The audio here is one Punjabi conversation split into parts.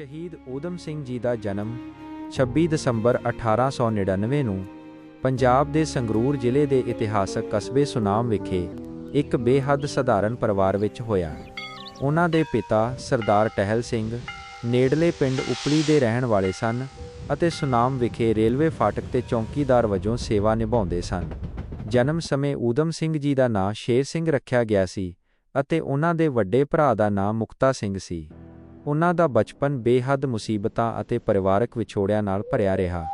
ਸ਼ਹੀਦ ਊਧਮ ਸਿੰਘ ਜੀ ਦਾ ਜਨਮ 26 ਦਸੰਬਰ 1899 ਨੂੰ ਪੰਜਾਬ ਦੇ ਸੰਗਰੂਰ ਜ਼ਿਲ੍ਹੇ ਦੇ ਇਤਿਹਾਸਕ ਕਸਬੇ ਸੁਨਾਮ ਵਿਖੇ ਇੱਕ ਬੇਹੱਦ ਸਧਾਰਨ ਪਰਿਵਾਰ ਵਿੱਚ ਹੋਇਆ। ਉਹਨਾਂ ਦੇ ਪਿਤਾ ਸਰਦਾਰ ਟਹਿਲ ਸਿੰਘ ਨੇੜਲੇ ਪਿੰਡ ਉਪਲੀ ਦੇ ਰਹਿਣ ਵਾਲੇ ਸਨ ਅਤੇ ਸੁਨਾਮ ਵਿਖੇ ਰੇਲਵੇ ਫਾਟਕ ਤੇ ਚੌਕੀਦਾਰ ਵਜੋਂ ਸੇਵਾ ਨਿਭਾਉਂਦੇ ਸਨ। ਜਨਮ ਸਮੇਂ ਊਧਮ ਸਿੰਘ ਜੀ ਦਾ ਨਾਂ ਸ਼ੇਰ ਸਿੰਘ ਰੱਖਿਆ ਗਿਆ ਸੀ ਅਤੇ ਉਹਨਾਂ ਦੇ ਵੱਡੇ ਭਰਾ ਦਾ ਨਾਂ ਮੁਕਤਾ ਸਿੰਘ ਸੀ। ਉਹਨਾਂ ਦਾ ਬਚਪਨ ਬੇਹੱਦ ਮੁਸੀਬਤਾਂ ਅਤੇ ਪਰਿਵਾਰਕ ਵਿਛੋੜਿਆਂ ਨਾਲ ਭਰਿਆ ਰਿਹਾ।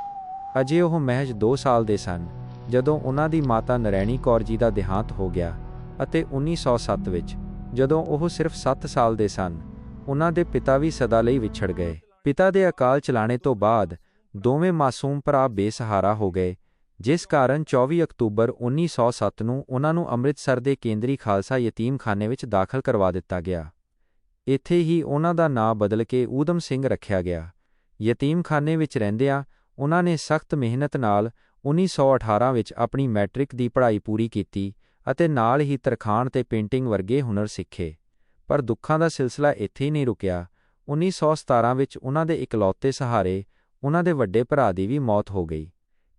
ਅਜੇ ਉਹ ਮਹਿਜ 2 ਸਾਲ ਦੇ ਸਨ, ਜਦੋਂ ਉਹਨਾਂ ਦੀ ਮਾਤਾ ਨਰੈਣੀ ਕੌਰ ਜੀ ਦਾ ਦੇਹਾਂਤ ਹੋ ਗਿਆ ਅਤੇ 1907 ਵਿੱਚ, ਜਦੋਂ ਉਹ ਸਿਰਫ 7 ਸਾਲ ਦੇ ਸਨ, ਉਹਨਾਂ ਦੇ ਪਿਤਾ ਵੀ ਸਦਾ ਲਈ ਵਿਛੜ ਗਏ। ਪਿਤਾ ਦੇ ਅਕਾਲ ਚਲਾਣੇ ਤੋਂ ਬਾਅਦ, ਦੋਵੇਂ ਮਾਸੂਮ ਭਰਾ ਬੇਸਹਾਰਾ ਹੋ ਗਏ, ਜਿਸ ਕਾਰਨ 24 ਅਕਤੂਬਰ 1907 ਨੂੰ ਉਹਨਾਂ ਨੂੰ ਅੰਮ੍ਰਿਤਸਰ ਦੇ ਕੇਂਦਰੀ ਖਾਲਸਾ ਯਤੀਮਖਾਨੇ ਵਿੱਚ ਦਾਖਲ ਕਰਵਾ ਦਿੱਤਾ ਗਿਆ। ਇੱਥੇ ਹੀ ਉਹਨਾਂ ਦਾ ਨਾਂ ਬਦਲ ਕੇ ਊਧਮ ਸਿੰਘ ਰੱਖਿਆ ਗਿਆ। ਯਤੀਮਖਾਨੇ ਵਿੱਚ ਰਹਿੰਦਿਆਂ ਉਹਨਾਂ ਨੇ ਸਖਤ ਮਿਹਨਤ ਨਾਲ 1918 ਵਿੱਚ ਆਪਣੀ ਮੈਟ੍ਰਿਕ ਦੀ ਪੜ੍ਹਾਈ ਪੂਰੀ ਕੀਤੀ ਅਤੇ ਨਾਲ ਹੀ ਤਰਖਾਣ ਤੇ ਪੇਂਟਿੰਗ ਵਰਗੇ ਹੁਨਰ ਸਿੱਖੇ। ਪਰ ਦੁੱਖਾਂ ਦਾ ਸਿਲਸਿਲਾ ਇੱਥੇ ਹੀ ਨਹੀਂ ਰੁਕਿਆ। 1917 ਵਿੱਚ ਉਹਨਾਂ ਦੇ ਇਕਲੌਤੇ ਸਹਾਰੇ ਉਹਨਾਂ ਦੇ ਵੱਡੇ ਭਰਾ ਦੀ ਵੀ ਮੌਤ ਹੋ ਗਈ।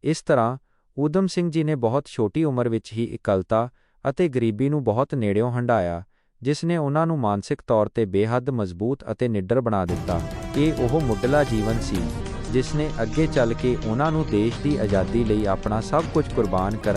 ਇਸ ਤਰ੍ਹਾਂ ਊਧਮ ਸਿੰਘ ਜੀ ਨੇ ਬਹੁਤ ਛੋਟੀ ਉਮਰ ਵਿੱਚ ਹੀ ਇਕਲਤਾ ਅਤੇ ਗਰੀਬੀ ਨੂੰ ਬਹੁਤ ਨੇੜਿਓਂ ਹੰਢਾਇਆ ਜਿਸ ਨੇ ਉਹਨਾਂ ਨੂੰ ਮਾਨਸਿਕ ਤੌਰ ਤੇ ਬੇਹੱਦ ਮਜ਼ਬੂਤ ਅਤੇ ਨਿੱਡਰ ਬਣਾ ਦਿੱਤਾ। ਇਹ ਉਹ ਮੁੱਢਲਾ ਜੀਵਨ ਸੀ, ਜਿਸ ਨੇ ਅੱਗੇ ਚੱਲ ਕੇ ਉਹਨਾਂ ਨੂੰ ਦੇਸ਼ ਦੀ ਆਜ਼ਾਦੀ ਲਈ ਆਪਣਾ ਸਭ ਕੁਝ ਕੁਰਬਾਨ ਕਰਨ